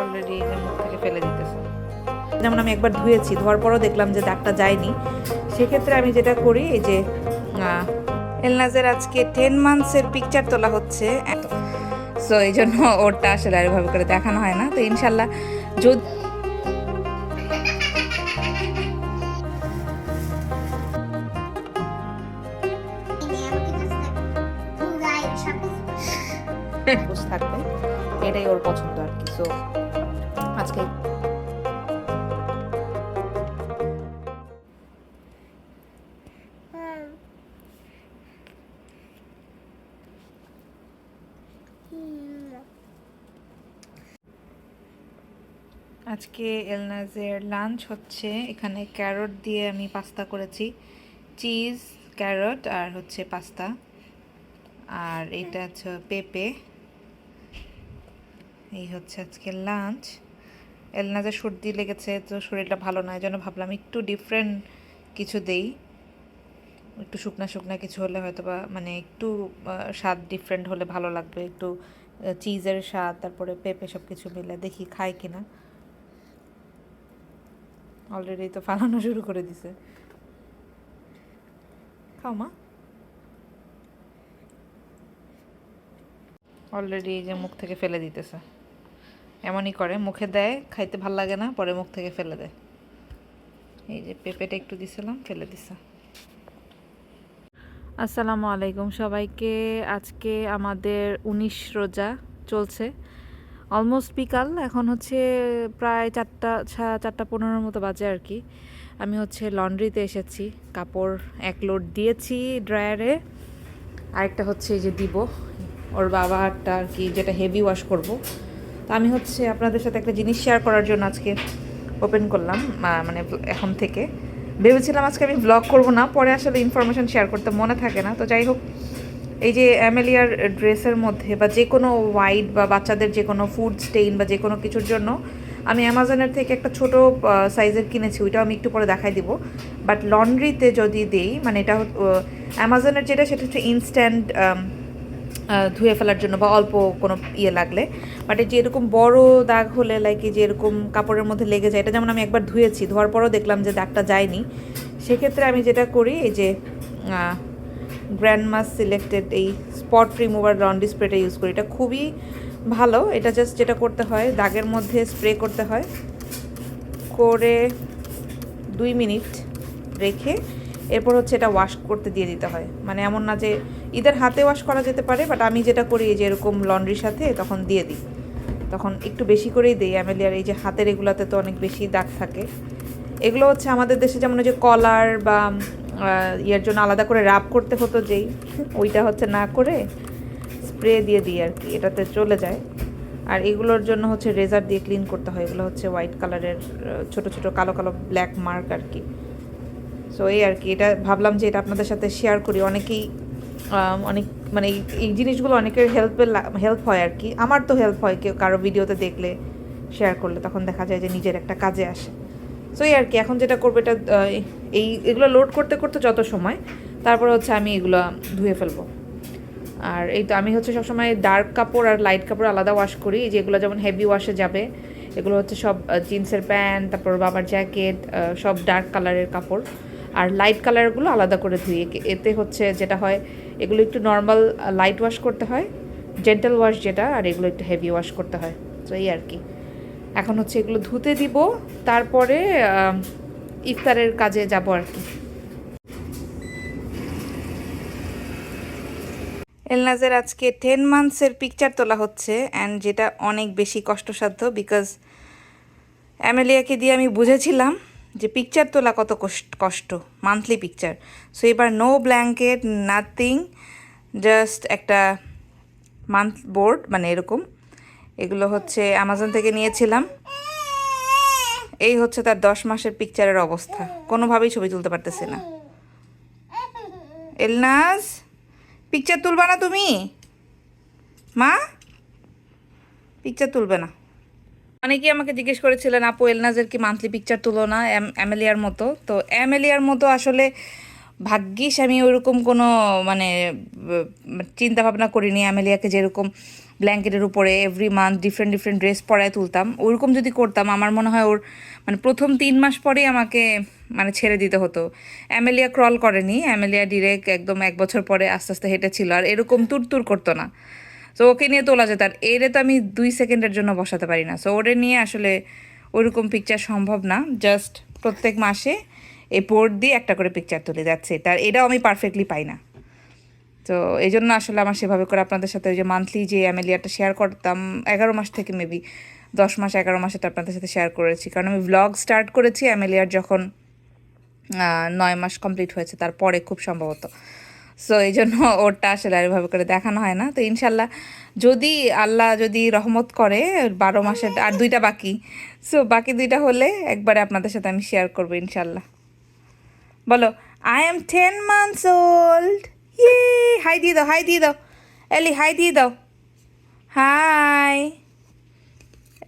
Already মুখ থেকে ফেলে দিতেছে। যেমন আমি একবার ধুয়েছি ধোয়ার পরও দেখলাম যে দাগটা যায়নি। সেক্ষেত্রে আমি যেটা করি এই যে এলনাজের আজকে টেন মান্থসের পিকচার তোলা হচ্ছে। সো এই জন্য ওরটা আসলে এভাবে করে দেখানো হয় না। তো ইনশাল্লাহ যদি থাকবে। এটাই ওর পছন্দ আর কি। সো আজকে আজকে এলনাজের লাঞ্চ হচ্ছে, এখানে ক্যারট দিয়ে আমি পাস্তা করেছি। চিজ, ক্যারট আর হচ্ছে পাস্তা। আর এটা হচ্ছে পেঁপে। এই হচ্ছে আজকে লাঞ্চ। এলনাজের সর্দি লেগেছে, তো শরীরটা ভালো নয় জন্য ভাবলাম একটু ডিফারেন্ট কিছু দেই। একটু শুকনা শুকনা কিছু হলে হয়তো বা মানে একটু স্বাদ ডিফারেন্ট হলে ভালো লাগবে, একটু চিজের স্বাদ, তারপরে পেঁপে সব কিছু মিলে দেখি খায় কিনা। অলরেডি তো ফালানো শুরু করে দিছে। খাও মা। অলরেডি যে মুখ থেকে ফেলে দিতেছে। এমনই করে, মুখে দেয়, খাইতে ভালো লাগে না, পরে মুখ থেকে ফেলে দেয়। এই যে পেঁপেটা একটু দিছিলাম, ফেলে দিছে। আসসালামু আলাইকুম সবাইকে। আজকে আমাদের উনিশ রোজা চলছে। অলমোস্ট বিকাল, এখন হচ্ছে প্রায় চারটা চারটা পনেরোর মতো বাজে আর কি। আমি হচ্ছে লন্ড্রিতে এসেছি, কাপড় এক লোড দিয়েছি ড্রায়ারে। আরেকটা হচ্ছে এই যে দিব, ওর বাবারটা আর কি, যেটা হেভি ওয়াশ করব। তো আমি হচ্ছে আপনাদের সাথে একটা জিনিস শেয়ার করার জন্য আজকে ওপেন করলাম মানে এখন থেকে। ভেবেছিলাম আজকে আমি ব্লগ করব না, পরে আসলে ইনফরমেশন শেয়ার করতে মনে থাকে না। তো যাই হোক, এই যে অ্যামেলিয়ার ড্রেসের মধ্যে বা যে কোনো হোয়াইট বা বাচ্চাদের যে কোনো ফুড স্টেইন বা যে কোনো কিছুর জন্য, আমি অ্যামাজনের থেকে একটা ছোট সাইজের কিনেছি, ওইটাও আমি একটু পরে দেখাই দিব। বাট লন্ড্রিতে যদি দেই মানে এটা অ্যামাজনের যেটা, সেটা হচ্ছে ইনস্ট্যান্ট ধুয়ে ফেলার জন্য বা অল্প কোনো ইয়ে লাগলে। বাট যে এরকম বড় দাগ হলে লাইক যে এরকম কাপড়ের মধ্যে লেগে যায়, এটা যেমন আমি একবার ধুয়েছি, ধোয়ার পরও দেখলাম যে দাগটা যায়নি। সেক্ষেত্রে আমি যেটা করি, এই যে গ্র্যান্ড মাস সিলেক্টেড এই স্পট রিমুভার লন্ডি স্প্রেটা ইউজ করি। এটা খুবই ভালো, এটা জাস্ট যেটা করতে হয়, দাগের মধ্যে স্প্রে করতে হয়। করে দুই মিনিট রেখে, এরপর হচ্ছে এটা ওয়াশ করতে দিয়ে দিতে হয়। মানে এমন না যে ইদার হাতে ওয়াশ করা যেতে পারে বাট আমি যেটা করি এই যে এরকম লন্ড্রির সাথে তখন দিয়ে দিই। তখন একটু বেশি করেই দিই। অ্যামেলিয়ার এই যে হাতের এগুলোতে তো অনেক বেশি দাগ থাকে। এগুলো হচ্ছে আমাদের দেশে যেমন যে কলার বা ইয়ের জন্য আলাদা করে রাব করতে হতো যেই, ওইটা হচ্ছে না করে স্প্রে দিয়ে দিই আর কি। এটাতে চলে যায়। আর এগুলোর জন্য হচ্ছে রেজার দিয়ে ক্লিন করতে হয়। এগুলো হচ্ছে হোয়াইট কালারের ছোট ছোট, কালো কালো ব্ল্যাক মার্ক আর কি। সো এই আর কি। এটা ভাবলাম যে এটা আপনাদের সাথে শেয়ার করি। অনেকেই অনেক মানে এই- জিনিসগুলো অনেকের হেল্পের হেল্প হয় আর কি। আমার তো হেল্প হয় কেউ কারও ভিডিওতে দেখলে শেয়ার করলে, তখন দেখা যায় যে নিজের একটা কাজে আসে। সো এই আর কি, এখন যেটা করব এটা এই এগুলো লোড করতে করতে যত সময়, তারপর হচ্ছে আমি এগুলো ধুয়ে ফেলব। আর এই তো আমি হচ্ছে সবসময় ডার্ক কাপড় আর লাইট কাপড় আলাদা ওয়াশ করি। যেগুলো যেমন হেভি ওয়াশে যাবে, এগুলো হচ্ছে সব জিন্সের প্যান্ট তারপর বাবার জ্যাকেট সব ডার্ক কালারের কাপড়। আর লাইট কালারগুলো আলাদা করে ধুই। এতে হচ্ছে যেটা হয় এগুলো একটু নর্মাল লাইট ওয়াশ করতে হয় জেন্টাল ওয়াশ যেটা, আর এগুলো একটু হেভি ওয়াশ করতে হয়। তো এই আর কি। এখন হচ্ছে এগুলো ধুতে দিব, তারপরে ইফতারের কাজে যাব আর কি। এলনাজের আজকে টেন মান্থসের পিকচার তোলা হচ্ছে অ্যান্ড যেটা অনেক বেশি কষ্টসাধ্য বিকজ অ্যামেলিয়াকে দিয়ে আমি বুঝেছিলাম যে পিকচার তোলা কত কষ্ট- মান্থলি পিকচার সো এবার নো ব্ল্যাঙ্কেট নাথিং জাস্ট একটা মান্থ বোর্ড মানে এরকম। এগুলো হচ্ছে অ্যামাজন থেকে নিয়েছিলাম। এই হচ্ছে তার দশ মাসের পিকচারের অবস্থা। কোনোভাবেই ছবি তুলতে পারতেছে না। এলনাজ পিকচার তুলবা না তুমি? মা পিকচার তুলবে না। অনেকেই আমাকে জিজ্ঞেস করেছিলেন, আপু, এলনাজের কি মান্থলি পিকচার তুলো না অ্যামেলিয়ার মতো? তো অ্যামেলিয়ার মতো আসলে ভাগ্যিস আমি ওইরকম কোনো মানে চিন্তা ভাবনা করিনি। অ্যামেলিয়াকে যেরকম ব্ল্যাঙ্কেটের উপরে every month different different dress পরায় তুলতাম, ওরকম যদি করতাম, আমার মনে হয় ওর মানে প্রথম তিন মাস পরেই আমাকে মানে ছেড়ে দিতে হতো। অ্যামেলিয়া ক্রল করেনি অ্যামেলিয়া ডিরেক্ট একদম এক বছর পরে আস্তে আস্তে হেঁটেছিল। আর এরকম তুর তুর করতো না। সো ওকে নিয়ে তোলা যেত আর এরে তো আমি দুই সেকেন্ডের জন্য বসাতে পারি না। সো ওরে নিয়ে আসলে ওইরকম পিকচার সম্ভব না। জাস্ট প্রত্যেক মাসে এই পোর্ট দিয়ে একটা করে পিকচার তুলে যাচ্ছে তার এটাও আমি পারফেক্টলি পাই না। তো এই জন্য আসলে আমার সেভাবে করে আপনাদের সাথে ওই যে মান্থলি যে অ্যামেলিয়াটা শেয়ার করতাম, এগারো মাস থেকে মেবি দশ মাস, এগারো মাসেটা আপনাদের সাথে শেয়ার করেছি। কারণ আমি ভ্লগ স্টার্ট করেছি অ্যামেলিয়ার যখন নয় মাস কমপ্লিট হয়েছে, তারপরে খুব সম্ভবত। সো এই জন্য ওরটা আসলে এভাবে করে দেখানো হয় না। তো ইনশাল্লাহ যদি আল্লাহ যদি রহমত করে, বারো মাসের আর দুইটা বাকি। সো বাকি দুইটা হলে একবারে আপনাদের সাথে আমি শেয়ার করব ইনশাল্লাহ। বলো I am ten months old ইয়ে হাই দিয়ে দাও হাই দিয়ে দাও এলি হাই দিয়ে দাও হাই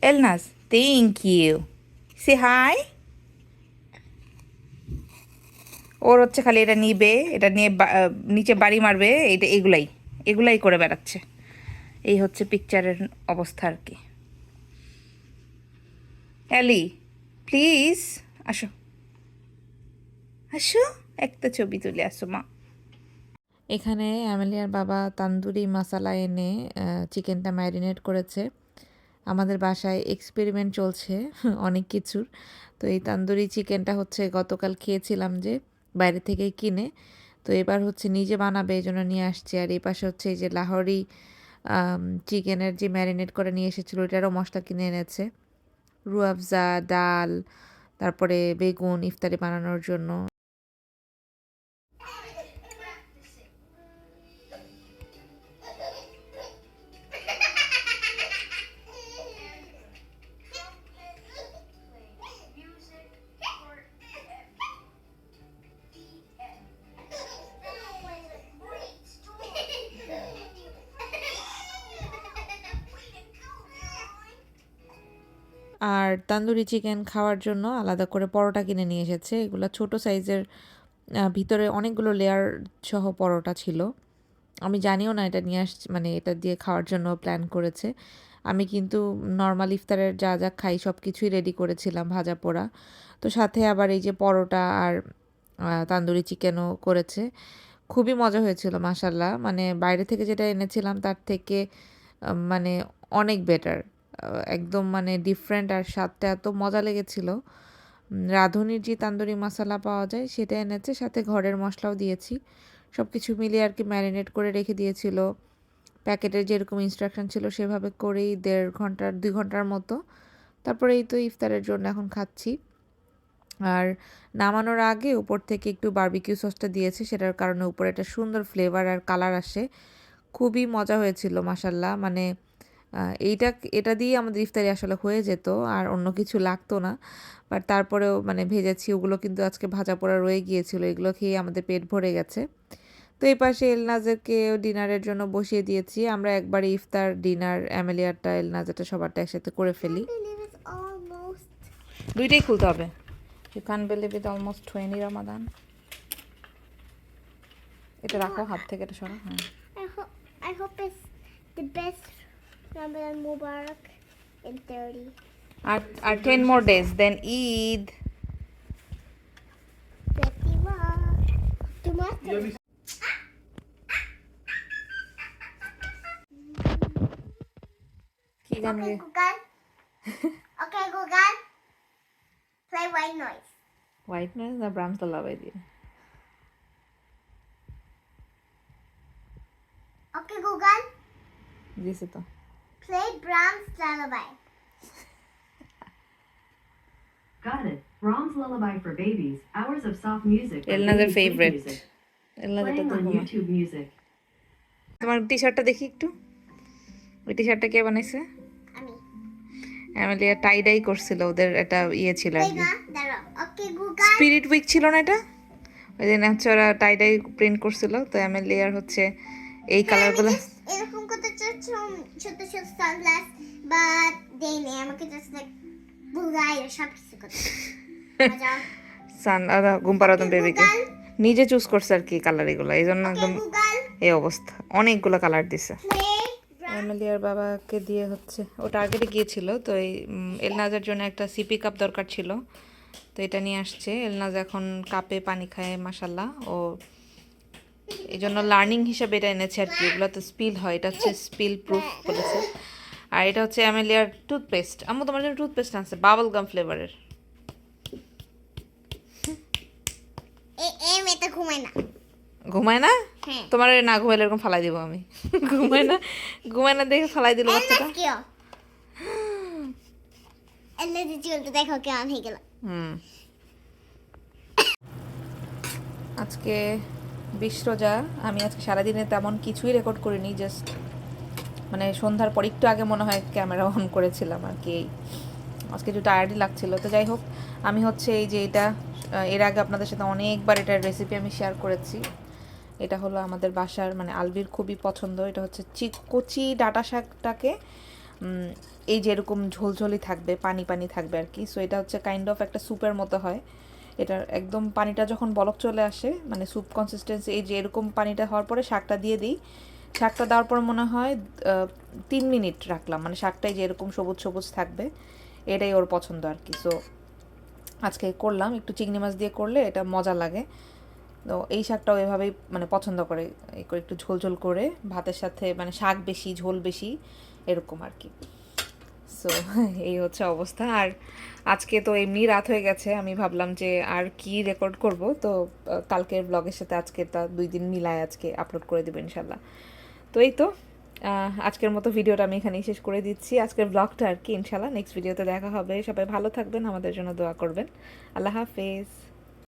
এলনাস থ্যাংক ইউ সে হাই ওর হচ্ছে খালি এটা নিবে, এটা নিয়ে নিচে বাড়ি মারবে এটা এগুলাই এগুলাই করে বেড়াচ্ছে। এই হচ্ছে পিকচারের অবস্থা আর কি। অ্যালি প্লিজ আসো। আসো, একটা ছবি তুলে আসো, মা। এখানে অ্যামেলিয়ার বাবা তান্দুরি মশালা এনে চিকেনটা ম্যারিনেট করেছে। আমাদের বাসায় এক্সপেরিমেন্ট চলছে, অনেক কিছুর। তো এই তান্দুরি চিকেনটা হচ্ছে গতকাল খেয়েছিলাম যে বাইরে থেকে কিনে। তো এবার হচ্ছে নিজে বানাবে এই জন্য নিয়ে আসছে। আর এই পাশে হচ্ছে এই যে লাহোরি চিকেনের যে ম্যারিনেট করে নিয়ে এসেছিল, ওইটারও মশলা কিনে এনেছে। রুয়াবজা, ডাল, তারপরে বেগুন ইফতারি বানানোর জন্য। আর তান্দুরি চিকেন খাওয়ার জন্য আলাদা করে পরোটা কিনে নিয়ে এসেছে। এগুলো ছোট সাইজের ভিতরে অনেকগুলো লেয়ার সহ পরোটা ছিল। আমি জানিও না এটা নিয়ে আসছি মানে এটা দিয়ে খাওয়ার জন্য প্ল্যান করেছে। আমি কিন্তু নর্মাল ইফতারের যা যা খাই সব কিছুই রেডি করেছিলাম ভাজা পোড়া। তো সাথে আবার এই যে পরোটা আর তান্দুরি চিকেনও করেছে। খুবই মজা হয়েছিল মাসাল্লাহ মানে বাইরে থেকে যেটা এনেছিলাম তার থেকে মানে অনেক বেটার একদম মানে ডিফারেন্ট আর স্বাদটা এত মজা লেগেছিল। রাঁধুনির যে তান্দুরি মশলা পাওয়া যায়, সেটা এনেছে, সাথে ঘরের মশলাও দিয়েছি। সব কিছু মিলিয়ে আর কি ম্যারিনেট করে রেখে দিয়েছিল। প্যাকেটের যেরকম ইনস্ট্রাকশন ছিল, সেভাবে করেই দেড় ঘণ্টার, দুই ঘণ্টার মতো। তারপরে এই তো ইফতারের জন্য এখন খাচ্ছি। আর নামানোর আগে উপর থেকে একটু বার্বিকিউ সসটা দিয়েছে, সেটার কারণে উপরে একটা সুন্দর ফ্লেভার আর কালার আসে। খুবই মজা হয়েছিল মাসাল্লাহ মানে এইটা এটা দিয়ে আমাদের ইফতারি আসলে হয়ে যেত আর অন্য কিছু লাগতো না। বাট তারপরেও মানে ভেজেছি ওগুলো কিন্তু আজকে ভাজা পোড়া রয়ে গিয়েছিল এগুলো খেয়ে আমাদের পেট ভরে গেছে। তো এই পাশে এলনাজেরকে ডিনারের জন্য বসিয়ে দিয়েছি। আমরা একবারে ইফতার ডিনার অ্যামেলিয়ারটা এলনাজেরটা সবারটা একসাথে করে ফেলি। দুইটাই খুলতে হবে। You can believe it almost twenty Ramadan এটা রাখো হাত থেকে এটা সরো হ্যাঁ। I hope it's the best Ramadan Mubarak in 30. R R ten more days then Eid Fatima. Tomato. কি গান Okay, গে Google. okay, Google. Play white noise. White noise না ব্রাউন তো লাগাই দিয়ে Okay, Google. দিয়েছে তো Play Brahms Lullaby. Got it. Brahms Lullaby for Babies. Hours of soft music. Sleep favorite. Music. on YouTube. তোমার টি শার্টটা দেখি একটু ওই টি শার্টটা কে বানাইছে অ্যামেলিয়া টাই ডাই করছিল ওদের একটা ইয়ে ছিল আর কি. স্পিরিট উইক ছিল না এটা ওই দিন হচ্ছে ওরা টাই ডাই প্রিন্ট করছিল তো অ্যামেলিয়ার হচ্ছে এই কালারগুলো এরকম করতে ছোট ছোট সানগ্লাস বাট দেই নেই আমাকে জাস্ট লাইক বুগাই সব কিছু করতে সান ঘুম পাড়াতাম বেবিকে নিজে চুজ করছে আর কি কালার এগুলো এই জন্য একদম এই অবস্থা। অনেকগুলো কালার দিছে। প্লে এমএলএর বাবাকে দিয়ে হচ্ছে ও টার্গেটে গিয়েছিল তো এই এলনাজের জন্য একটা সিপি কাপ দরকার ছিল। তো এটা নিয়ে আসছে। এলনাজ এখন কাপে পানি খায় মাসাল্লাহ ও এই জন্য লার্নিং হিসাবে এটা এনেছে আর কি। এগুলো তো স্পিল হয়। এটা হচ্ছে স্পিল প্রুফ বলেছে। আর এটা হচ্ছে অ্যামেলিয়ার টুথপেস্ট আমি তোমার জন্য টুথপেস্ট আনছে। বাবল গাম ফ্লেভারের ঘুমায় না। ঘুমায় না? হ্যাঁ। তোমার না ঘুমাইলে এরকম ফালাই দিব আমি। ঘুমায় না? ঘুমায় না দেখে ফালাই দিল বাচ্চাটা? দেখো কেমন হয়ে গেল আজকে বিশ আমি আজকে সারাদিনে তেমন কিছুই রেকর্ড করিনি জাস্ট মানে সন্ধ্যার পর একটু আগে মনে হয় ক্যামেরা অন করেছিলাম আর কি। আজকে একটু টায়ার্ডই লাগছিল। তো যাই হোক, আমি হচ্ছে এই যে এটা এর আগে আপনাদের সাথে অনেকবার এটার রেসিপি আমি শেয়ার করেছি। এটা হলো আমাদের বাসার মানে আলবির খুবই পছন্দ। এটা হচ্ছে চি, কচি ডাটা শাকটাকে এই যে এরকম ঝোলঝোলি থাকবে, পানি পানি থাকবে আর কি। সো এটা হচ্ছে কাইন্ড অফ একটা স্যুপের মতো হয়। এটার একদম পানিটা যখন বলক চলে আসে মানে স্যুপ কনসিস্টেন্সি এই যে এরকম পানিটা হওয়ার পরে শাকটা দিয়ে দিই। শাকটা দেওয়ার পর মনে হয় তিন মিনিট রাখলাম। মানে শাকটাই যে এরকম সবুজ সবুজ থাকবে, এটাই ওর পছন্দ আর কি। সো আজকে করলাম। একটু চিংড়ি মাছ দিয়ে করলে এটা মজা লাগে। তো এই শাকটাও এভাবেই মানে পছন্দ করে একটু ঝোল ঝোল করে, ভাতের সাথে মানে শাক বেশি, ঝোল বেশি, এরকম আর কি। সো, এই হচ্ছে অবস্থা। আর আজকে তো এমনি রাত হয়ে গেছে, আমি ভাবলাম যে আর কি রেকর্ড করব। তো কালকের ব্লগের সাথে আজকে তা দুই দিন মিলায় আজকে আপলোড করে দেবো ইনশাল্লাহ তো এই তো আজকের মতো ভিডিওটা আমি এখানেই শেষ করে দিচ্ছি। আজকের ব্লগটা আর কি ইনশাল্লাহ নেক্সট ভিডিওতে দেখা হবে। সবাই ভালো থাকবেন, আমাদের জন্য দোয়া করবেন। আল্লাহ হাফেজ।